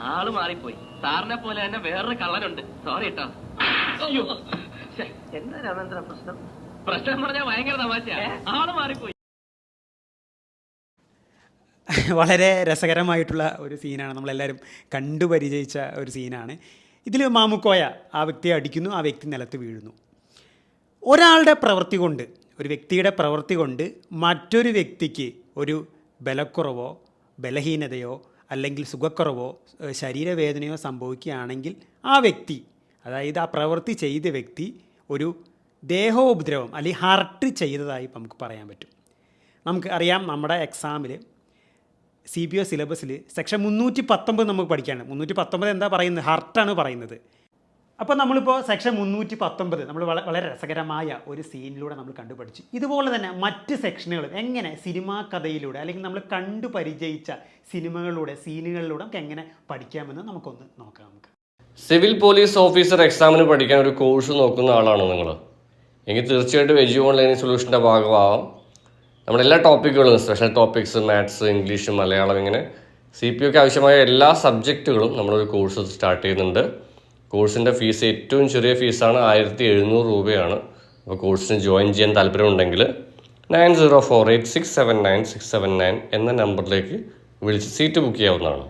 ആൾ മാറിപ്പോയി. സാറിനെ പോലെ തന്നെ വേറൊരു കള്ളനുണ്ട്. സോറി കേട്ടോ അയ്യോ. എന്താ രാമേന്ദ്ര പ്രശ്നം? പ്രശ്നം പറഞ്ഞാൽ ഭയങ്കര തമാശയാ. ആൾ മാറിപ്പോയി. വളരെ രസകരമായിട്ടുള്ള ഒരു സീനാണ്. നമ്മളെല്ലാവരും കണ്ടു പരിചയിച്ച ഒരു സീനാണ്. ഇതിൽ മാമുക്കോയ ആ വ്യക്തിയെ അടിക്കുന്നു ആ വ്യക്തി നിലത്ത് വീഴുന്നു. ഒരാളുടെ പ്രവൃത്തി കൊണ്ട് ഒരു വ്യക്തിയുടെ പ്രവൃത്തി കൊണ്ട് മറ്റൊരു വ്യക്തിക്ക് ഒരു ബലക്കുറവോ ബലഹീനതയോ അല്ലെങ്കിൽ സുഖക്കുറവോ ശരീരവേദനയോ സംഭവിക്കുകയാണെങ്കിൽ ആ വ്യക്തി അതായത് ആ പ്രവൃത്തി ചെയ്ത വ്യക്തി ഒരു ദേഹോപദ്രവം അല്ലെങ്കിൽ ഹർട്ട് ചെയ്തതായി നമുക്ക് പറയാൻ പറ്റും. നമുക്ക് അറിയാം നമ്മുടെ എക്സാമിൽ സി ബി ഒ സിലബസിൽ സെക്ഷൻ മുന്നൂറ്റി പത്തൊമ്പത് നമുക്ക് പഠിക്കാണ് മുന്നൂറ്റി പത്തൊമ്പത് എന്താ പറയുന്നത്? ഹർട്ടാണ് പറയുന്നത്. അപ്പോൾ നമ്മളിപ്പോൾ സെക്ഷൻ മുന്നൂറ്റി പത്തൊമ്പത് നമ്മൾ വള- വളരെ രസകരമായ ഒരു സീനിലൂടെ നമ്മൾ കണ്ടുപഠിച്ചു. ഇതുപോലെ തന്നെ മറ്റ് സെക്ഷനുകളും എങ്ങനെ സിനിമാ കഥയിലൂടെ അല്ലെങ്കിൽ നമ്മൾ കണ്ടു പരിചയിച്ച സിനിമകളിലൂടെ സീനുകളിലൂടെ നമുക്ക് എങ്ങനെ പഠിക്കാമെന്ന് നമുക്കൊന്ന് നോക്കാം നമുക്ക്. സിവിൽ പോലീസ് ഓഫീസർ എക്സാമിന് പഠിക്കാൻ ഒരു കോഴ്സ് നോക്കുന്ന ആളാണോ നിങ്ങൾ എങ്കിൽ തീർച്ചയായിട്ടും എജു ഓൺലൈൻ സൊല്യൂഷന്റെ ഭാഗമാവാം. നമ്മുടെ എല്ലാ ടോപ്പിക്കുകളും special topics maths English Malayalam ഇങ്ങനെ സി പി ഒക്കെ ആവശ്യമായ എല്ലാ സബ്ജക്റ്റുകളും നമ്മളൊരു കോഴ്സ് സ്റ്റാർട്ട് ചെയ്യുന്നുണ്ട്. കോഴ്സിന്റെ ഫീസ് ഏറ്റവും ചെറിയ ഫീസാണ് ആയിരത്തി എഴുന്നൂറ് രൂപയാണ്. അപ്പോൾ കോഴ്സിന് ജോയിൻ ചെയ്യാൻ താല്പര്യമുണ്ടെങ്കിൽ nine zero four eight six seven nine six seven nine എന്ന നമ്പറിലേക്ക് വിളിച്ച് സീറ്റ് ബുക്ക് ചെയ്യാവുന്നതാണ്.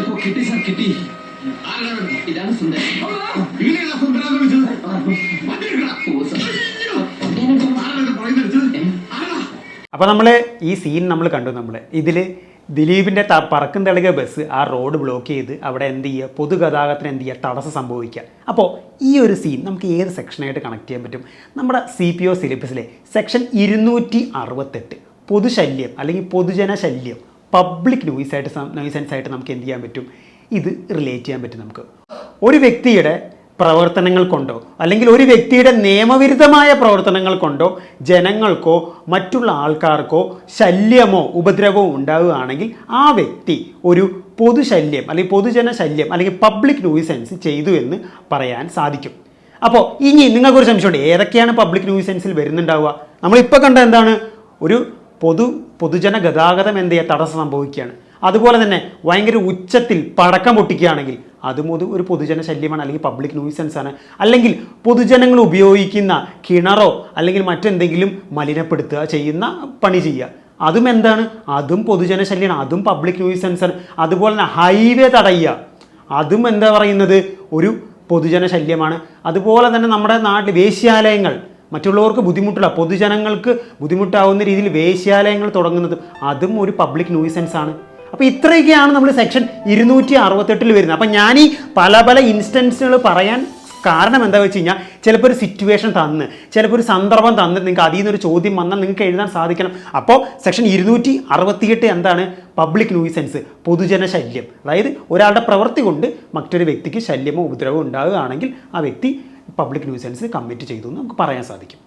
ഇപ്പൊ കിട്ടി സാർ കിട്ടി. ഇതാണ് വിളിച്ചത്? അപ്പോൾ നമ്മൾ ഈ സീൻ നമ്മൾ കണ്ടു നമ്മൾ ഇതിൽ ദിലീപിന്റെ ത പറക്കും തെളിക ബസ് ആ റോഡ് ബ്ലോക്ക് ചെയ്ത് അവിടെ എന്ത് ചെയ്യുക? പൊതുഗതാഗതത്തിന് എന്ത് ചെയ്യുക? തടസ്സം സംഭവിക്കുക. അപ്പോൾ ഈ ഒരു സീൻ നമുക്ക് ഏത് സെക്ഷനായിട്ട് കണക്ട് ചെയ്യാൻ പറ്റും? നമ്മുടെ സി പി ഒ സിലബസിലെ സെക്ഷൻ ഇരുന്നൂറ്റി അറുപത്തെട്ട് പൊതുശല്യം അല്ലെങ്കിൽ പൊതുജന ശല്യം പബ്ലിക് നോയിസായിട്ട് നോയിസൻസ് ആയിട്ട് നമുക്ക് എന്ത് ചെയ്യാൻ പറ്റും? ഇത് റിലേറ്റ് ചെയ്യാൻ പറ്റും നമുക്ക്. ഒരു വ്യക്തിയുടെ പ്രവർത്തനങ്ങൾ കൊണ്ടോ അല്ലെങ്കിൽ ഒരു വ്യക്തിയുടെ നിയമവിരുദ്ധമായ പ്രവർത്തനങ്ങൾ കൊണ്ടോ ജനങ്ങൾക്കോ മറ്റുള്ള ആൾക്കാർക്കോ ശല്യമോ ഉപദ്രവമോ ഉണ്ടാവുകയാണെങ്കിൽ ആ വ്യക്തി ഒരു പൊതുശല്യം അല്ലെങ്കിൽ പൊതുജന ശല്യം അല്ലെങ്കിൽ പബ്ലിക് ന്യൂസൻസ് ചെയ്തു എന്ന് പറയാൻ സാധിക്കും. അപ്പോൾ ഇനി നിങ്ങൾക്കൊരു സംശയമുണ്ട് ഏതൊക്കെയാണ് പബ്ലിക് ന്യൂസൻസിൽ വരുന്നുണ്ടാവുക? നമ്മളിപ്പോൾ കണ്ട എന്താണ്? ഒരു പൊതു പൊതുജന ഗതാഗതം എന്ത് ചെയ്യുക തടസ്സം സംഭവിക്കുകയാണ്. അതുപോലെ തന്നെ ഭയങ്കര ഉച്ചത്തിൽ പടക്കം പൊട്ടിക്കുകയാണെങ്കിൽ അതും ഒരു പൊതുജന ശല്യമാണ് അല്ലെങ്കിൽ പബ്ലിക് ന്യൂസൻസ് ആണ്. അല്ലെങ്കിൽ പൊതുജനങ്ങൾ ഉപയോഗിക്കുന്ന കിണറോ അല്ലെങ്കിൽ മറ്റെന്തെങ്കിലും മലിനപ്പെടുത്തുക ചെയ്യുന്ന പണി ചെയ്യുക. അതും എന്താണ്? അതും പൊതുജന ശല്യമാണ് അതും പബ്ലിക് ന്യൂസൻസ് ആണ്. അതുപോലെ തന്നെ ഹൈവേ തടയുക. അതും എന്താ പറയുന്നത്? ഒരു പൊതുജന ശല്യമാണ്. അതുപോലെ തന്നെ നമ്മുടെ നാട്ടിൽ വേശ്യാലയങ്ങൾ മറ്റുള്ളവർക്ക് ബുദ്ധിമുട്ടുള്ള പൊതുജനങ്ങൾക്ക് ബുദ്ധിമുട്ടാവുന്ന രീതിയിൽ വേശ്യാലയങ്ങൾ തുടങ്ങുന്നത് അതും ഒരു പബ്ലിക് ന്യൂസൻസ് ആണ്. അപ്പോൾ ഇത്രയൊക്കെയാണ് നമ്മൾ സെക്ഷൻ ഇരുന്നൂറ്റി അറുപത്തെട്ടിൽ വരുന്നത്. അപ്പം ഞാൻ ഈ പല പല ഇൻസ്റ്റൻസുകൾ പറയാൻ കാരണം എന്താ വെച്ച് കഴിഞ്ഞാൽ ചിലപ്പോൾ ഒരു സിറ്റുവേഷൻ തന്ന് ചിലപ്പോൾ ഒരു സന്ദർഭം തന്ന് നിങ്ങൾക്ക് അതിൽ നിന്നൊരു ചോദ്യം വന്നാൽ നിങ്ങൾക്ക് എഴുതാൻ സാധിക്കണം. അപ്പോൾ സെക്ഷൻ ഇരുന്നൂറ്റി അറുപത്തിയെട്ട് എന്താണ്? പബ്ലിക് ന്യൂസൻസ് പൊതുജന ശല്യം. അതായത് ഒരാളുടെ പ്രവൃത്തി കൊണ്ട് മറ്റൊരു വ്യക്തിക്ക് ശല്യമോ ഉപദ്രവമോ ഉണ്ടാവുകയാണെങ്കിൽ ആ വ്യക്തി പബ്ലിക് ന്യൂസൻസ് കമ്മിറ്റ് ചെയ്തു എന്ന് നമുക്ക് പറയാൻ സാധിക്കും.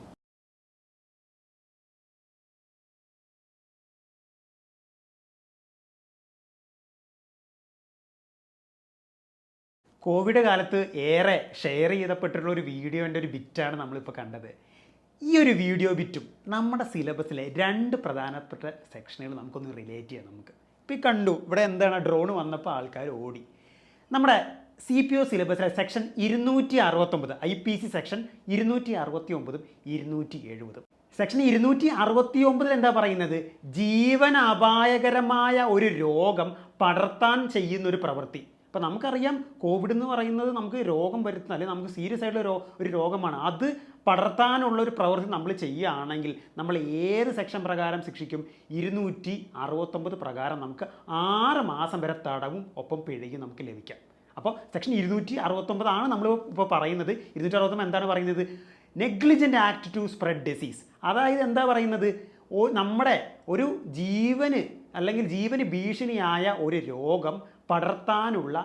കോവിഡ് കാലത്ത് ഏറെ ഷെയർ ചെയ്തപ്പെട്ടിട്ടുള്ള ഒരു വീഡിയോന്റെ ഒരു ബിറ്റാണ് നമ്മളിപ്പോൾ കണ്ടത്. ഈ ഒരു വീഡിയോ ബിറ്റും നമ്മുടെ സിലബസിലെ രണ്ട് പ്രധാനപ്പെട്ട സെക്ഷനുകൾ നമുക്കൊന്ന് റിലേറ്റ് ചെയ്യാം നമുക്ക്. ഇപ്പോൾ ഈ കണ്ടു ഇവിടെ എന്താണ് ഡ്രോൺ വന്നപ്പോൾ ആൾക്കാർ ഓടി. നമ്മുടെ സി പി ഒ സിലബസിലെ സെക്ഷൻ ഇരുന്നൂറ്റി അറുപത്തൊമ്പത് ഐ പി സി സെക്ഷൻ ഇരുന്നൂറ്റി അറുപത്തി ഒമ്പതും ഇരുന്നൂറ്റി എഴുപതും സെക്ഷൻ ഇരുന്നൂറ്റി അറുപത്തി ഒമ്പതിൽ എന്താ പറയുന്നത്? ജീവൻ അപായകരമായ ഒരു രോഗം പടർത്താൻ ചെയ്യുന്ന ഒരു പ്രവൃത്തി. അപ്പോൾ നമുക്കറിയാം കോവിഡ് എന്ന് പറയുന്നത് നമുക്ക് രോഗം വരുത്തുന്ന അല്ലെങ്കിൽ നമുക്ക് സീരിയസ് ആയിട്ടുള്ള ഒരു രോഗമാണ്. അത് പടർത്താനുള്ള ഒരു പ്രവൃത്തി നമ്മൾ ചെയ്യുകയാണെങ്കിൽ നമ്മൾ ഏത് സെക്ഷൻ പ്രകാരം ശിക്ഷിക്കും? ഇരുന്നൂറ്റി അറുപത്തൊമ്പത് പ്രകാരം നമുക്ക് ആറ് മാസം വരെ തടവും ഒപ്പം പിഴയും നമുക്ക് ലഭിക്കാം. അപ്പോൾ സെക്ഷൻ ഇരുന്നൂറ്റി അറുപത്തൊമ്പതാണ് നമ്മൾ ഇപ്പോൾ പറയുന്നത്. ഇരുന്നൂറ്റി അറുപത്തൊമ്പത് എന്താണ് പറയുന്നത്? Negligent act to spread disease അതായത് എന്താ പറയുന്നത്? നമ്മുടെ ഒരു ജീവന് അല്ലെങ്കിൽ ജീവന് ഭീഷണിയായ ഒരു രോഗം പടർത്താനുള്ള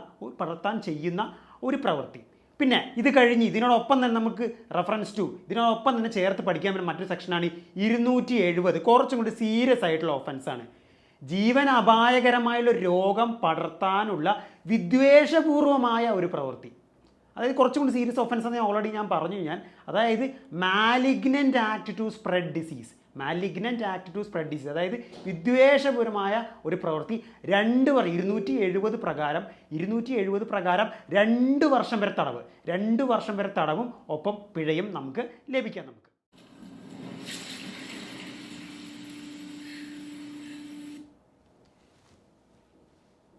പടർത്താൻ ചെയ്യുന്ന ഒരു പ്രവൃത്തി. പിന്നെ ഇത് കഴിഞ്ഞ് ഇതിനോടൊപ്പം തന്നെ നമുക്ക് റെഫറൻസ് ടു ഇതിനോടൊപ്പം തന്നെ ചേർത്ത് പഠിക്കാൻ പറ്റുന്ന മറ്റൊരു സെക്ഷനാണ് ഇരുന്നൂറ്റി എഴുപത് കുറച്ചും കൂടി സീരിയസ് ആയിട്ടുള്ള ഓഫൻസാണ് ജീവൻ അപായകരമായുള്ള രോഗം പടർത്താനുള്ള വിദ്വേഷപൂർവമായ ഒരു പ്രവൃത്തി. അതായത് കുറച്ചും കൂടി സീരിയസ് ഒഫൻസ് എന്ന് ഓൾറെഡി ഞാൻ പറഞ്ഞു ഞാൻ. അതായത് malignant act to spread disease malignant act to spread disease. അതായത് വിദ്വേഷപരമായ ഒരു പ്രവൃത്തി. രണ്ട് വർഷം ഇരുന്നൂറ്റി എഴുപത് പ്രകാരം ഇരുന്നൂറ്റി എഴുപത് പ്രകാരം രണ്ട് വർഷം വരെ തടവ്. രണ്ട് വർഷം വരെ തടവും ഒപ്പം പിഴയും നമുക്ക് ലഭിക്കാം നമുക്ക്.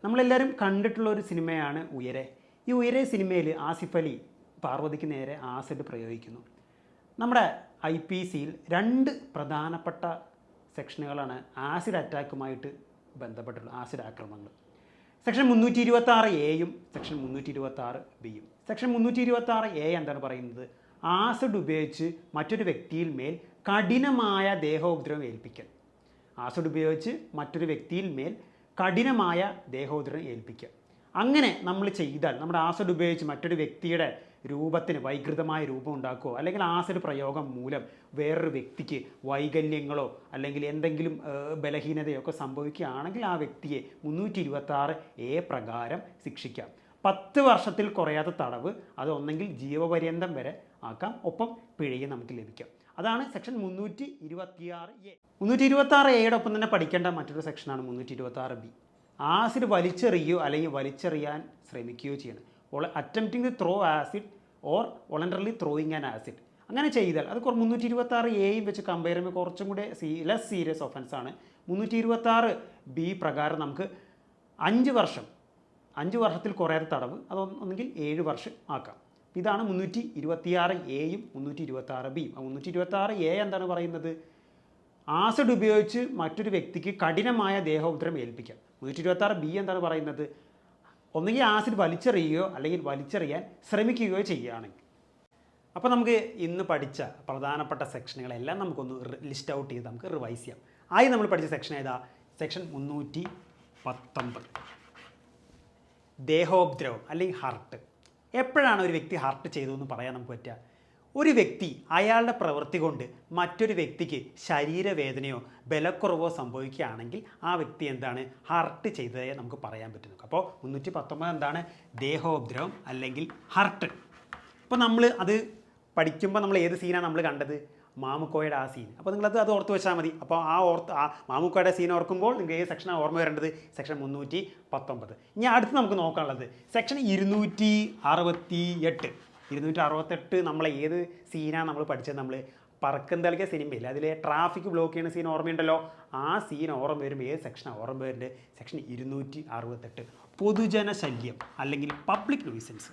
നമ്മളെല്ലാവരും കണ്ടിട്ടുള്ള ഒരു സിനിമയാണ് ഉയരെ. ഈ ഉയരെ സിനിമയിൽ ആസിഫ് അലി പാർവതിക്ക് നേരെ ആസിഡ് പ്രയോഗിക്കുന്നു. നമ്മുടെ ഐ പി സിയിൽ രണ്ട് പ്രധാനപ്പെട്ട സെക്ഷനുകളാണ് ആസിഡ് അറ്റാക്കുമായിട്ട് ബന്ധപ്പെട്ടുള്ള ആസിഡ് ആക്രമണങ്ങൾ. സെക്ഷൻ മുന്നൂറ്റി ഇരുപത്തി ആറ് എയും സെക്ഷൻ മുന്നൂറ്റി ഇരുപത്തി ആറ് ബിയും സെക്ഷൻ മുന്നൂറ്റി ഇരുപത്തി ആറ് എ എന്താണ് പറയുന്നത്? ആസിഡ് ഉപയോഗിച്ച് മറ്റൊരു വ്യക്തിയിൽ മേൽ കഠിനമായ ദേഹോപദ്രവം ഏൽപ്പിക്കൽ. ആസിഡ് ഉപയോഗിച്ച് മറ്റൊരു വ്യക്തിയിൽ മേൽ കഠിനമായ ദേഹോദ്രം ഏൽപ്പിക്കുക അങ്ങനെ നമ്മൾ ചെയ്താൽ നമ്മുടെ ആസിഡ് ഉപയോഗിച്ച് മറ്റൊരു വ്യക്തിയുടെ രൂപത്തിന് വൈകൃതമായ രൂപം ഉണ്ടാക്കുകയോ അല്ലെങ്കിൽ ആസിഡ് പ്രയോഗം മൂലം വേറൊരു വ്യക്തിക്ക് വൈകല്യങ്ങളോ അല്ലെങ്കിൽ എന്തെങ്കിലും ബലഹീനതയോ ഒക്കെ സംഭവിക്കുകയാണെങ്കിൽ ആ വ്യക്തിയെ മുന്നൂറ്റി ഇരുപത്തി എ പ്രകാരം ശിക്ഷിക്കാം. പത്ത് വർഷത്തിൽ കുറയാത്ത തടവ് അതൊന്നെങ്കിൽ ജീവപര്യന്തം വരെ ആക്കാം. ഒപ്പം പിഴയും നമുക്ക് ലഭിക്കാം. അതാണ് സെക്ഷൻ മുന്നൂറ്റി ഇരുപത്തിയാറ് എ. മുന്നൂറ്റി ഇരുപത്തി ആറ് എയുടെ ഒപ്പം തന്നെ പഠിക്കേണ്ട മറ്റൊരു സെക്ഷനാണ് മുന്നൂറ്റി ഇരുപത്തി ആറ് ബി. ആസിഡ് വലിച്ചെറിയുകയോ അല്ലെങ്കിൽ വലിച്ചെറിയാൻ ശ്രമിക്കുകയോ ചെയ്യണം. Attempting to throw acid or voluntarily throwing an acid അങ്ങനെ ചെയ്താൽ അത് മുന്നൂറ്റി ഇരുപത്തി ആറ് എയും വെച്ച് കമ്പയർ ചെയ്യുമ്പോൾ കുറച്ചും കൂടെ സീ ലെസ് സീരിയസ് ഒഫൻസ് ആണ്. മുന്നൂറ്റി ഇരുപത്തി ആറ് ബി പ്രകാരം നമുക്ക് അഞ്ച് വർഷം അഞ്ച് വർഷത്തിൽ കുറയാത്ത തടവ് അത് ഒന്നെങ്കിൽ ഏഴ് വർഷം ആക്കാം. ഇതാണ് മുന്നൂറ്റി ഇരുപത്തിയാറ് എയും മുന്നൂറ്റി ഇരുപത്തി ആറ് ബിയും മുന്നൂറ്റി ഇരുപത്തി ആറ് എ എന്താണ് പറയുന്നത്? ആസിഡ് ഉപയോഗിച്ച് മറ്റൊരു വ്യക്തിക്ക് കഠിനമായ ദേഹോപദ്രം ഏൽപ്പിക്കാം. മുന്നൂറ്റി ഇരുപത്തി ആറ് ബി എന്താണ് പറയുന്നത്? ഒന്നുകിൽ ആസിഡ് വലിച്ചെറിയുകയോ അല്ലെങ്കിൽ വലിച്ചെറിയാൻ ശ്രമിക്കുകയോ ചെയ്യുകയാണെങ്കിൽ. അപ്പോൾ നമുക്ക് ഇന്ന് പഠിച്ച പ്രധാനപ്പെട്ട സെക്ഷനുകളെല്ലാം നമുക്കൊന്ന് ലിസ്റ്റ് ഔട്ട് ചെയ്ത് നമുക്ക് റിവൈസ് ചെയ്യാം. ആദ്യം നമ്മൾ പഠിച്ച സെക്ഷൻ ഏതാ? സെക്ഷൻ മുന്നൂറ്റി പത്തൊമ്പത് ദേഹോപദ്രവം അല്ലെങ്കിൽ ഹാർട്ട് എപ്പോഴാണ് ഒരു വ്യക്തി ഹാർട്ട് ചെയ്തതെന്ന് പറയാൻ നമുക്ക് പറ്റുക? ഒരു വ്യക്തി അയാളുടെ പ്രവൃത്തി കൊണ്ട് മറ്റൊരു വ്യക്തിക്ക് ശരീരവേദനയോ ബലക്കുറവോ സംഭവിക്കുകയാണെങ്കിൽ ആ വ്യക്തി എന്താണ്? ഹർട്ട് ചെയ്തതായി നമുക്ക് പറയാൻ പറ്റുന്നു അപ്പോൾ മുന്നൂറ്റി പത്തൊമ്പത് എന്താണ്? ദേഹോപദ്രവം അല്ലെങ്കിൽ ഹർട്ട് അപ്പോൾ നമ്മൾ അത് പഠിക്കുമ്പോൾ നമ്മൾ ഏത് സീനാണ് നമ്മൾ കണ്ടത്? മാമുക്കോയുടെ ആ സീൻ അപ്പോൾ നിങ്ങളത് അത് ഓർത്ത് വെച്ചാൽ മതി. അപ്പോൾ ആ ഓർത്ത് ആ മാമുക്കോയുടെ സീൻ ഓർക്കുമ്പോൾ നിങ്ങൾക്ക് ഏത് സെക്ഷനാണ് ഓർമ്മ വരേണ്ടത്? സെക്ഷൻ മുന്നൂറ്റി പത്തൊമ്പത് ഇനി അടുത്ത് നമുക്ക് നോക്കാനുള്ളത്. സെക്ഷൻ ഇരുന്നൂറ്റി അറുപത്തി എട്ട് ഇരുന്നൂറ്റി അറുപത്തെട്ട് നമ്മൾ ഏത് സീനാണ് നമ്മൾ പഠിച്ചത്? നമ്മൾ പറക്കം തളിക സിനിമയിൽ അതിലെ ട്രാഫിക് ബ്ലോക്ക് ചെയ്യുന്ന സീൻ ഓർമ്മയുണ്ടല്ലോ? ആ സീൻ ഓർമ്മ വരുമ്പോൾ ഏത് സെക്ഷനാണ് ഓർമ്മ വരുന്നത് സെക്ഷൻ ഇരുന്നൂറ്റി അറുപത്തെട്ട് പൊതുജന ശല്യം അല്ലെങ്കിൽ പബ്ലിക് ന്യൂസൻസ്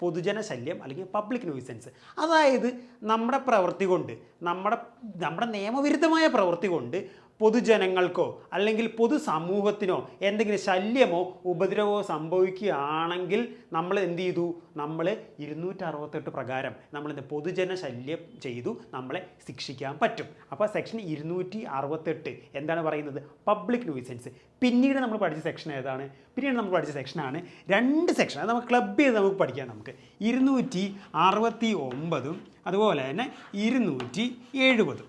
പൊതുജന ശല്യം അല്ലെങ്കിൽ പബ്ലിക് ന്യൂസൻസ് അതായത് നമ്മുടെ പ്രവൃത്തി കൊണ്ട് നമ്മുടെ നമ്മുടെ നിയമവിരുദ്ധമായ പ്രവൃത്തി കൊണ്ട് പൊതുജനങ്ങൾക്കോ അല്ലെങ്കിൽ പൊതുസമൂഹത്തിനോ എന്തെങ്കിലും ശല്യമോ ഉപദ്രവമോ സംഭവിക്കുകയാണെങ്കിൽ നമ്മൾ എന്ത് ചെയ്തു? നമ്മൾ ഇരുന്നൂറ്ററുപത്തെട്ട് പ്രകാരം നമ്മൾ എന്ത് പൊതുജന ശല്യം ചെയ്തു. നമ്മളെ ശിക്ഷിക്കാൻ പറ്റും. അപ്പോൾ സെക്ഷൻ ഇരുന്നൂറ്റി അറുപത്തെട്ട് എന്താണ് പറയുന്നത്? പബ്ലിക് ന്യൂസൻസ് പിന്നീട് നമ്മൾ പഠിച്ച സെക്ഷൻ ഏതാണ്? പിന്നീട് നമ്മൾ പഠിച്ച സെക്ഷനാണ് രണ്ട് സെക്ഷൻ അത് നമുക്ക് ക്ലബ് ചെയ്ത് നമുക്ക് പഠിക്കാം നമുക്ക്. ഇരുന്നൂറ്റി അറുപത്തി ഒമ്പതും അതുപോലെ തന്നെ ഇരുന്നൂറ്റി എഴുപതും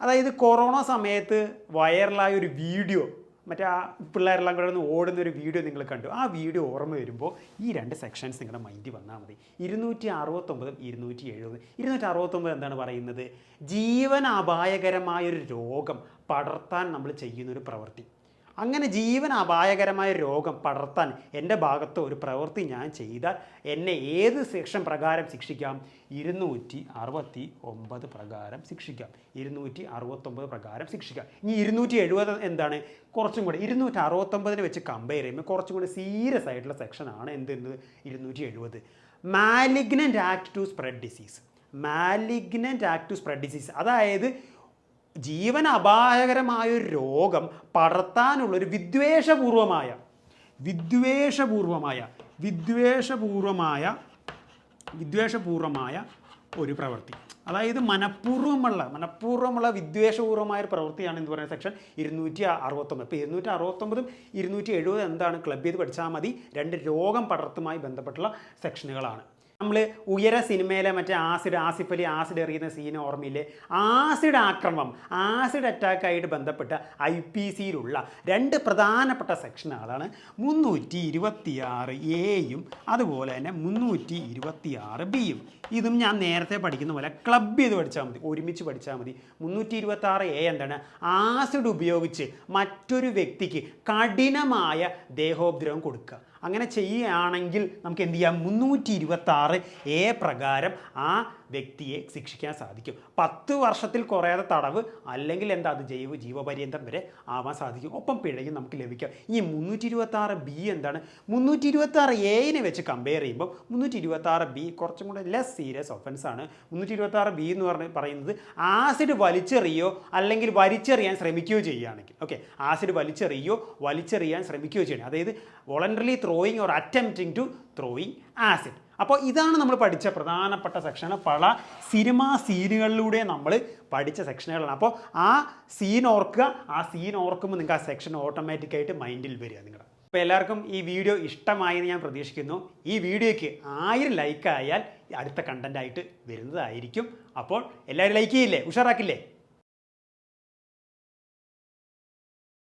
അതായത് കൊറോണ സമയത്ത് വൈറലായ ഒരു വീഡിയോ മറ്റേ ആ പിള്ളേരെല്ലാം കൂടെ ഓടുന്ന ഒരു വീഡിയോ നിങ്ങൾ കണ്ടു. ആ വീഡിയോ ഓർമ്മ വരുമ്പോൾ ഈ രണ്ട് സെക്ഷൻസ് നിങ്ങളുടെ മൈൻഡിൽ വന്നാൽ മതി. ഇരുന്നൂറ്റി അറുപത്തൊമ്പതും ഇരുന്നൂറ്റി എഴുപത് ഇരുന്നൂറ്റി അറുപത്തൊമ്പത് എന്താണ് പറയുന്നത്? ജീവൻ അപായകരമായൊരു രോഗം പടർത്താൻ നമ്മൾ ചെയ്യുന്നൊരു പ്രവൃത്തി. അങ്ങനെ ജീവൻ അപായകരമായ രോഗം പടർത്താൻ എന്റെ ഭാഗത്ത് ഒരു പ്രവൃത്തി ഞാൻ ചെയ്താൽ എന്നെ ഏത് സെക്ഷൻ പ്രകാരം ശിക്ഷിക്കാം? ഇരുന്നൂറ്റി അറുപത്തി ഒമ്പത് പ്രകാരം ശിക്ഷിക്കാം. ഇരുന്നൂറ്റി അറുപത്തൊമ്പത് പ്രകാരം ശിക്ഷിക്കാം. ഇനി ഇരുന്നൂറ്റി എഴുപത് എന്താണ്? കുറച്ചും കൂടെ ഇരുന്നൂറ്റി അറുപത്തൊമ്പതിനെ വെച്ച് കമ്പയർ ചെയ്യുമ്പോൾ കുറച്ചും കൂടി സീരിയസ് ആയിട്ടുള്ള സെക്ഷനാണ് എന്ത് ഇരുന്നൂറ്റി എഴുപത്. Malignant act to spread disease malignant act to spread disease അതായത് ജീവൻ അപായകരമായ ഒരു രോഗം പടർത്താനുള്ളൊരു വിദ്വേഷപൂർവമായ വിദ്വേഷപൂർവമായ വിദ്വേഷപൂർവമായ വിദ്വേഷപൂർവമായ ഒരു പ്രവൃത്തി. അതായത് മനഃപൂർവമുള്ള മനഃപൂർവമുള്ള വിദ്വേഷപൂർവമായ ഒരു പ്രവൃത്തിയാണ് എന്ന് പറയുന്ന സെക്ഷൻ ഇരുന്നൂറ്റി അറുപത്തൊമ്പത് ഇപ്പോൾ ഇരുന്നൂറ്റി അറുപത്തൊമ്പതും ഇരുന്നൂറ്റി എഴുപത് എന്താണ്? ക്ലബ് ചെയ്ത് പഠിച്ചാൽ മതി. രണ്ട് രോഗം പടർത്തുമായി ബന്ധപ്പെട്ടുള്ള സെക്ഷനുകളാണ് നമ്മൾ ഉയര സിനിമയിലെ മറ്റേ ആസിഡ് ആസിഫ് അലി ആസിഡ് എറിയുന്ന സീൻ ഓർമ്മയില്ലേ? ആസിഡ് ആക്രമം ആസിഡ് അറ്റാക്കായിട്ട് ബന്ധപ്പെട്ട ഐ പി സിയിലുള്ള രണ്ട് പ്രധാനപ്പെട്ട സെക്ഷനുകളാണ് മുന്നൂറ്റി ഇരുപത്തിയാറ് എയും അതുപോലെ തന്നെ മുന്നൂറ്റി ഇരുപത്തിയാറ് ബിയും ഇതും ഞാൻ നേരത്തെ പഠിക്കുന്ന പോലെ ക്ലബ് ചെയ്ത് പഠിച്ചാൽ മതി ഒരുമിച്ച് പഠിച്ചാൽ മതി. മുന്നൂറ്റി ഇരുപത്താറ് എ എന്താണ്? ആസിഡ് ഉപയോഗിച്ച് മറ്റൊരു വ്യക്തിക്ക് കഠിനമായ ദേഹോപദ്രവം കൊടുക്കുക. അങ്ങനെ ചെയ്യുകയാണെങ്കിൽ നമുക്ക് എന്ത് ചെയ്യാം? മുന്നൂറ്റി ഇരുപത്തി എ പ്രകാരം ആ വ്യക്തിയെ ശിക്ഷിക്കാൻ സാധിക്കും. പത്ത് വർഷത്തിൽ കുറയാതെ തടവ് അല്ലെങ്കിൽ എന്താ അത് ജൈവ ജീവപര്യന്തം വരെ ആവാൻ സാധിക്കും. ഒപ്പം പിഴയും നമുക്ക് ലഭിക്കാം. ഈ മുന്നൂറ്റി ഇരുപത്താറ് ബി എന്താണ്? മുന്നൂറ്റി ഇരുപത്താറ് എയിനെ വെച്ച് കമ്പയർ ചെയ്യുമ്പോൾ മുന്നൂറ്റി ഇരുപത്താറ് ബി കുറച്ചും കൂടെ ലെസ് സീരിയസ് ഒഫൻസ് ആണ്. മുന്നൂറ്റി ഇരുപത്താറ് ബി എന്ന് പറഞ്ഞ് പറയുന്നത് ആസിഡ് വലിച്ചെറിയോ അല്ലെങ്കിൽ വലിച്ചെറിയാൻ ശ്രമിക്കുകയോ ചെയ്യുകയാണെങ്കിൽ. ഓക്കെ ആസിഡ് വലിച്ചെറിയോ വലിച്ചെറിയാൻ ശ്രമിക്കുകയോ ചെയ്യണം അതായത് voluntarily throwing or attempting to throwing acid അപ്പോൾ ഇതാണ് നമ്മൾ പഠിച്ച പ്രധാനപ്പെട്ട സെക്ഷൻ പല സിനിമാ സീനുകളിലൂടെ നമ്മൾ പഠിച്ച സെക്ഷനുകളാണ് അപ്പോൾ ആ സീൻ ഓർക്കുക ആ സീൻ ഓർക്കുമ്പോൾ നിങ്ങൾക്ക് ആ സെക്ഷൻ ഓട്ടോമാറ്റിക്കായിട്ട് മൈൻഡിൽ വരിക നിങ്ങളുടെ അപ്പോൾ എല്ലാവർക്കും ഈ വീഡിയോ ഇഷ്ടമായെന്ന് ഞാൻ പ്രതീക്ഷിക്കുന്നു. ഈ വീഡിയോയ്ക്ക് ആയിരം ലൈക്ക് ആയാൽ അടുത്ത കണ്ടന്റായിട്ട് വരുന്നതായിരിക്കും. അപ്പോൾ എല്ലാവരും ലൈക്ക് ചെയ്യില്ലേ? ഉഷാറാക്കില്ലേ?